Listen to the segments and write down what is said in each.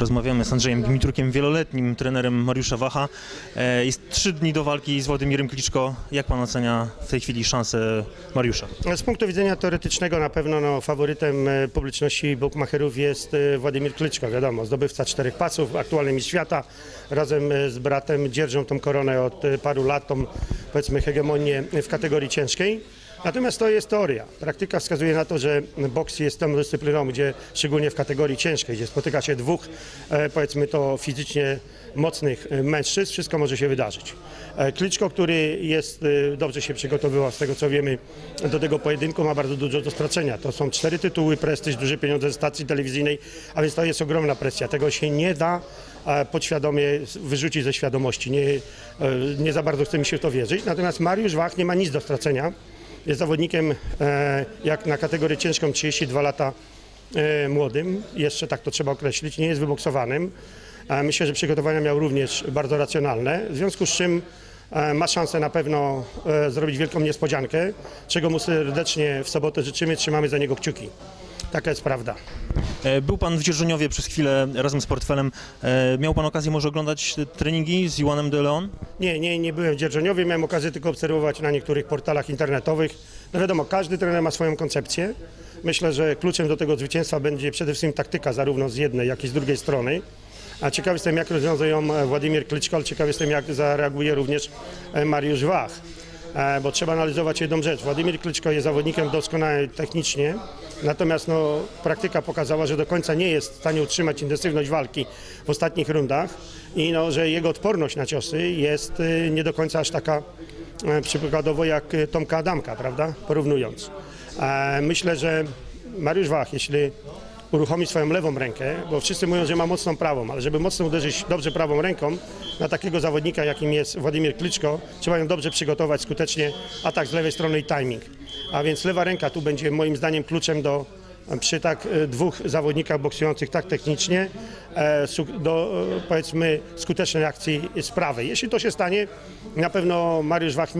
Rozmawiamy z Andrzejem Gmitrukiem, wieloletnim trenerem Mariusza Wacha. E, Jest trzy dni do walki z Władimirem Kliczko. Jak pan ocenia w tej chwili szanse Mariusza? Z punktu widzenia teoretycznego na pewno no, faworytem e, publiczności bookmacherów jest e, Władimir Klyczko, wiadomo, zdobywca czterech pasów, aktualny mistrz świata. Razem z bratem dzierżą tą koronę od paru lat, tą powiedzmy hegemonię w kategorii ciężkiej. Natomiast to jest teoria. Praktyka wskazuje na to, że boks jest tą dyscypliną, gdzie szczególnie w kategorii ciężkiej, gdzie spotyka się dwóch, e, powiedzmy to fizycznie mocnych e, mężczyzn, wszystko może się wydarzyć. E, Kliczko, który jest, dobrze się przygotowywał, z tego co wiemy, do tego pojedynku, ma bardzo dużo do stracenia. To są cztery tytuły, prestiż, duże pieniądze ze stacji telewizyjnej, a więc to jest ogromna presja. Tego się nie da podświadomie wyrzucić ze świadomości. Nie, nie za bardzo chce mi się w to wierzyć. Natomiast Mariusz Wach nie ma nic do stracenia. Jest zawodnikiem e, jak na kategorię ciężką 32 lata e, młodym, jeszcze tak to trzeba określić, nie jest wyboksowanym. E, Myślę, że przygotowania miał również bardzo racjonalne, w związku z czym ma szansę na pewno zrobić wielką niespodziankę, czego mu serdecznie w sobotę życzymy, trzymamy za niego kciuki. Taka jest prawda. E, Był pan w Dzierżoniowie przez chwilę razem z portfelem. E, Miał pan okazję może oglądać treningi z Juanem de Leon? Nie, nie, nie byłem w Dzierżoniowie, miałem okazję tylko obserwować na niektórych portalach internetowych. No wiadomo, każdy trener ma swoją koncepcję. Myślę, że kluczem do tego zwycięstwa będzie przede wszystkim taktyka zarówno z jednej, jak i z drugiej strony. A ciekaw jestem, jak rozwiąże ją e, Władimir Klyczko, ale ciekaw jestem, jak zareaguje również Mariusz Wach. E, Bo trzeba analizować jedną rzecz. Władimir Klyczko jest zawodnikiem doskonały technicznie, natomiast no, praktyka pokazała, że do końca nie jest w stanie utrzymać intensywność walki w ostatnich rundach i no, że jego odporność na ciosy jest e, nie do końca aż taka e, przykładowo jak e, Tomka Adamka, prawda? Porównując. E, Myślę, że Mariusz Wach, jeśli uruchomi swoją lewą rękę, bo wszyscy mówią, że ma mocną prawą, ale żeby mocno uderzyć dobrze prawą ręką na takiego zawodnika, jakim jest Władimir Klyczko, trzeba ją dobrze przygotować skutecznie, atak z lewej strony i timing. A więc lewa ręka tu będzie moim zdaniem kluczem do przy tak e, dwóch zawodnikach boksujących tak technicznie e, do e, powiedzmy skutecznej akcji z prawej. Jeśli to się stanie, na pewno Mariusz Wach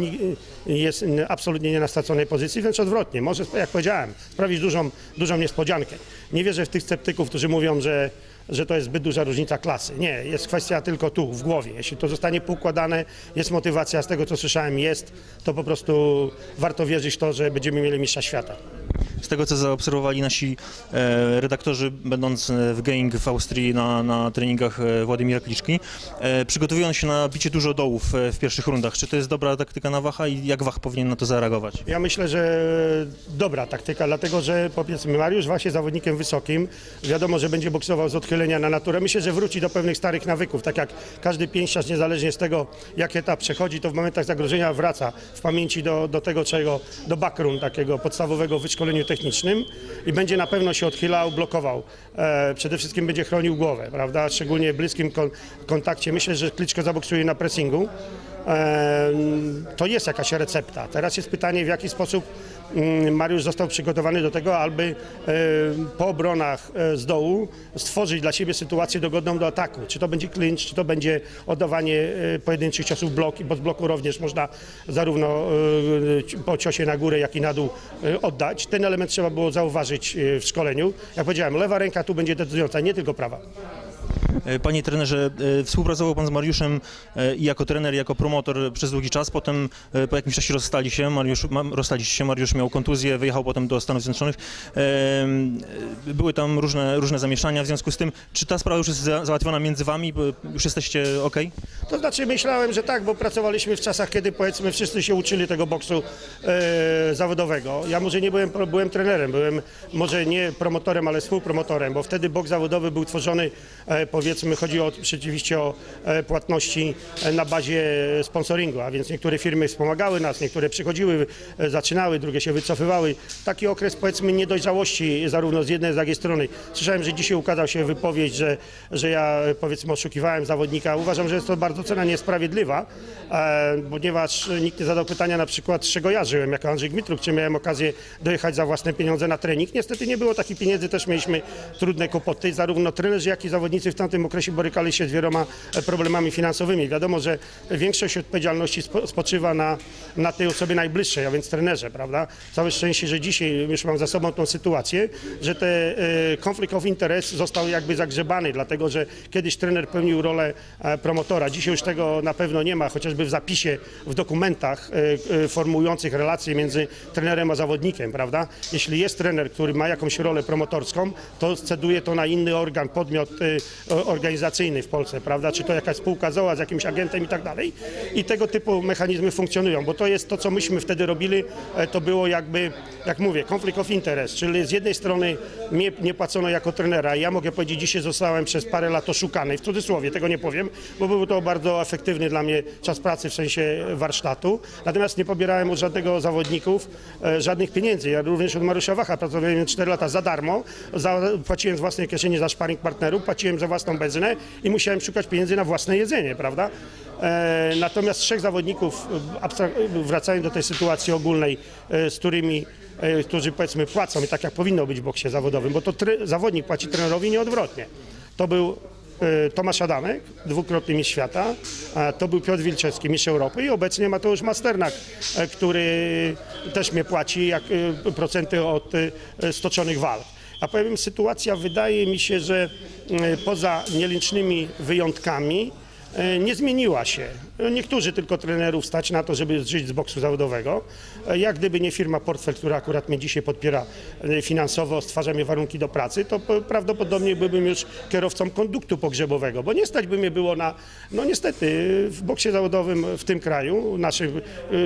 jest absolutnie nie na straconej pozycji, wręcz odwrotnie. Może, jak powiedziałem, sprawić dużą, dużą niespodziankę. Nie wierzę w tych sceptyków, którzy mówią, że że to jest zbyt duża różnica klasy. Nie, jest kwestia tylko tu, w głowie. Jeśli to zostanie poukładane, jest motywacja, z tego co słyszałem jest, to po prostu warto wierzyć w to, że będziemy mieli mistrza świata. Z tego co zaobserwowali nasi e, redaktorzy, będąc e, w Gang w Austrii na, na treningach e, Władimira Kliczki, e, przygotowują się na bicie dużo dołów e, w pierwszych rundach. Czy to jest dobra taktyka na Wacha i jak Wach powinien na to zareagować? Ja myślę, że dobra taktyka, dlatego że powiedzmy Mariusz jest zawodnikiem wysokim. Wiadomo, że będzie boksował z na naturę. Myślę, że wróci do pewnych starych nawyków. Tak jak każdy pięściarz, niezależnie z tego, jaki etap przechodzi, to w momentach zagrożenia wraca w pamięci do, do tego, czego, do backroom takiego podstawowego w wyszkoleniu technicznym i będzie na pewno się odchylał, blokował. E, przede wszystkim będzie chronił głowę, prawda? Szczególnie w bliskim kon, kontakcie. Myślę, że Kliczko zaboksuje na pressingu. To jest jakaś recepta. Teraz jest pytanie, w jaki sposób mm, Mariusz został przygotowany do tego, aby po obronach e, z dołu stworzyć dla siebie sytuację dogodną do ataku. Czy to będzie clinch, czy to będzie oddawanie e, pojedynczych ciosów bloki, bo z bloku również można zarówno e, po ciosie na górę, jak i na dół oddać. Ten element trzeba było zauważyć w szkoleniu. Jak powiedziałem, lewa ręka tu będzie decydująca, nie tylko prawa. E, Panie trenerze, e, współpracował pan z Mariuszem e, i jako trener, i jako promotor przez długi czas. Potem po jakimś czasie rozstali się. Mariusz, ma, rozstaliście się. Mariusz miał kontuzję, wyjechał potem do Stanów Zjednoczonych. Były tam różne, różne zamieszania w związku z tym. Czy ta sprawa już jest za- załatwiona między wami? Już jesteście ok? To znaczy myślałem, że tak, bo pracowaliśmy w czasach, kiedy powiedzmy wszyscy się uczyli tego boksu e, zawodowego. Ja może nie byłem, byłem trenerem, byłem może nie promotorem, ale współpromotorem, bo wtedy boks zawodowy był tworzony, e, powiedzmy, chodzi o, rzeczywiście o e, płatności e, na bazie sponsoringu, a więc niektóre firmy wspomagały nas, niektóre przychodziły, e, zaczynały, drugie się wycofywały. Taki okres powiedzmy niedojrzałości zarówno z jednej, jak i z drugiej strony. Słyszałem, że dzisiaj ukazał się wypowiedź, że, że ja powiedzmy oszukiwałem zawodnika. Uważam, że jest to bardzo cena niesprawiedliwa, ponieważ nikt nie zadał pytania na przykład, czego ja żyłem jako Andrzej Gmitruk, czy miałem okazję dojechać za własne pieniądze na trening. Niestety nie było takich pieniędzy, też mieliśmy trudne kłopoty, zarówno trenerzy, jak i zawodnicy w tamtym tamtym okresie borykali się z wieloma e, problemami finansowymi. Wiadomo, że większość odpowiedzialności spo, spoczywa na, na tej osobie najbliższej, a więc trenerze, prawda? Całe szczęście, że dzisiaj już mam za sobą tą sytuację, że ten konflikt of interest został jakby zagrzebany, dlatego że kiedyś trener pełnił rolę e, promotora. Dzisiaj już tego na pewno nie ma, chociażby w zapisie, w dokumentach e, e, formułujących relacje między trenerem a zawodnikiem, prawda? Jeśli jest trener, który ma jakąś rolę promotorską, to ceduje to na inny organ, podmiot e, organizacyjny w Polsce, prawda? Czy to jakaś spółka ZOA z jakimś agentem i tak dalej. I tego typu mechanizmy funkcjonują, bo to jest to, co myśmy wtedy robili, e, to było jakby, jak mówię, konflikt of interest, czyli z jednej strony mnie nie płacono jako trenera. Ja mogę powiedzieć, dzisiaj zostałem przez parę lat oszukany, w cudzysłowie, tego nie powiem, bo był to bardzo efektywny dla mnie czas pracy w sensie warsztatu. Natomiast nie pobierałem od żadnego zawodników e, żadnych pieniędzy. Ja również od Mariusza Wacha pracowałem 4 lata za darmo, za, płaciłem z własnej kieszeni za sparring partnerów, płaciłem za własną benzynę i musiałem szukać pieniędzy na własne jedzenie, prawda? E, natomiast trzech zawodników, e, abstrak- wracając do tej sytuacji ogólnej, e, z którymi e, którzy powiedzmy płacą i tak jak powinno być w boksie zawodowym, bo to zawodnik płaci trenerowi nieodwrotnie. To był e, Tomasz Adamek, dwukrotny mistrz świata, to był Piotr Wilczewski, mistrz Europy i obecnie Mateusz Masternak, e, który też mnie płaci jak e, procenty od e, stoczonych walk. A powiem, sytuacja wydaje mi się, że e, poza nielicznymi wyjątkami e, nie zmieniła się. Niektórzy tylko trenerów stać na to, żeby żyć z boksu zawodowego. E, Jak gdyby nie firma Portfel, która akurat mnie dzisiaj podpiera e, finansowo, stwarza mi warunki do pracy, to prawdopodobnie byłbym już kierowcą konduktu pogrzebowego, bo nie stać by mnie było na, no niestety w boksie zawodowym w tym kraju, naszym e,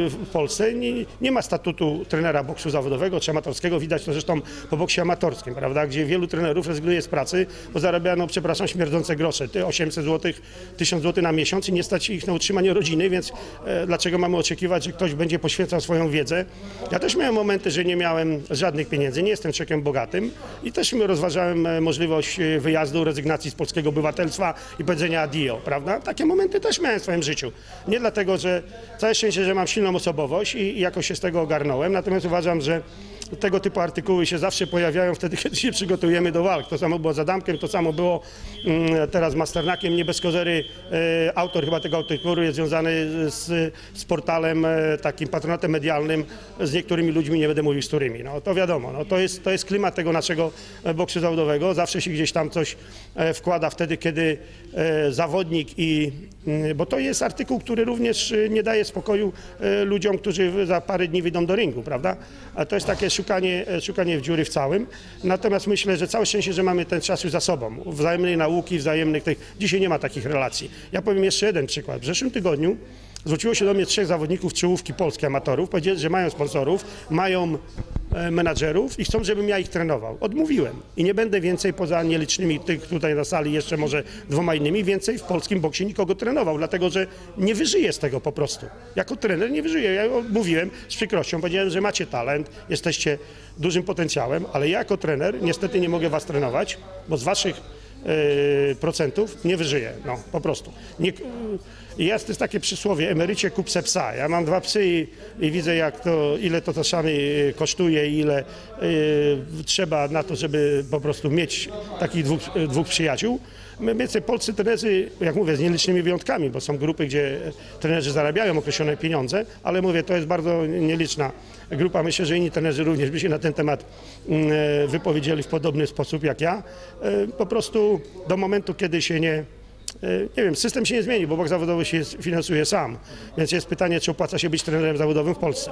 w Polsce, nie, nie ma statutu trenera boksu zawodowego czy amatorskiego. Widać to zresztą po boksie amatorskim, prawda, gdzie wielu trenerów rezygnuje z pracy, bo zarabiano, przepraszam, śmierdzące grosze, ty 800 zł, 1000 zł na miesiąc i nie stać ich na utrzymanie rodziny, więc e, dlaczego mamy oczekiwać, że ktoś będzie poświęcał swoją wiedzę? Ja też miałem momenty, że nie miałem żadnych pieniędzy, nie jestem człowiekiem bogatym i też rozważałem e, możliwość e, wyjazdu, rezygnacji z polskiego obywatelstwa i powiedzenia adio, prawda? Takie momenty też miałem w swoim życiu. Nie dlatego, że całe szczęście, że mam silną osobowość i, jakoś się z tego ogarnąłem, natomiast uważam, że tego typu artykuły się zawsze pojawiają wtedy, kiedy się przygotujemy do walk. To samo było z Adamkiem, to samo było mm, teraz Masternakiem. Nie bez kozery autor chyba tego artykułu jest związany z, z portalem e, takim patronatem medialnym z niektórymi ludźmi, nie będę mówił z którymi. No to wiadomo, no, to, jest, to jest klimat tego naszego e, boksu zawodowego. Zawsze się gdzieś tam coś e, wkłada wtedy, kiedy e, zawodnik i... mm, Bo to jest artykuł, który również e, nie daje spokoju e, ludziom, którzy za parę dni wyjdą do ringu, prawda? To jest takie szukanie, e, szukanie w dziury w całym. Natomiast myślę, że całe szczęście, że mamy ten czas już za sobą. Wzajemnej nauki, wzajemnych tych... Dzisiaj nie ma takich relacji. Ja powiem jeszcze jeden przykład. W zeszłym tygodniu zwróciło się do mnie trzech zawodników czołówki polskiej amatorów. Powiedzieli, że mają sponsorów, mają e, menadżerów i chcą, żebym ja ich trenował. Odmówiłem i nie będę więcej poza nielicznymi tych tutaj na sali, jeszcze może dwoma innymi, więcej w polskim boksie nikogo trenował, dlatego że nie wyżyję z tego po prostu. Jako trener nie wyżyję. Ja mówiłem z przykrością, powiedziałem, że macie talent, jesteście dużym potencjałem, ale ja jako trener niestety nie mogę was trenować, bo z waszych procentów nie wyżyję, no po prostu. Nie, i jest, takie przysłowie, emerycie kup se psa. Ja mam dwa psy i, i widzę jak to, ile to czasami e, kosztuje i ile e, trzeba na to, żeby po prostu mieć takich dwóch, dwóch przyjaciół. My więcej polscy trenerzy, jak mówię, z nielicznymi wyjątkami, bo są grupy, gdzie trenerzy zarabiają określone pieniądze, ale mówię, to jest bardzo nieliczna grupa. Myślę, że inni trenerzy również by się na ten temat mm, e, wypowiedzieli w podobny sposób jak ja. E, Po prostu do momentu, kiedy się nie, e, nie wiem, system się nie zmieni, bo bok zawodowy się finansuje sam. Więc jest pytanie, czy opłaca się być trenerem zawodowym w Polsce.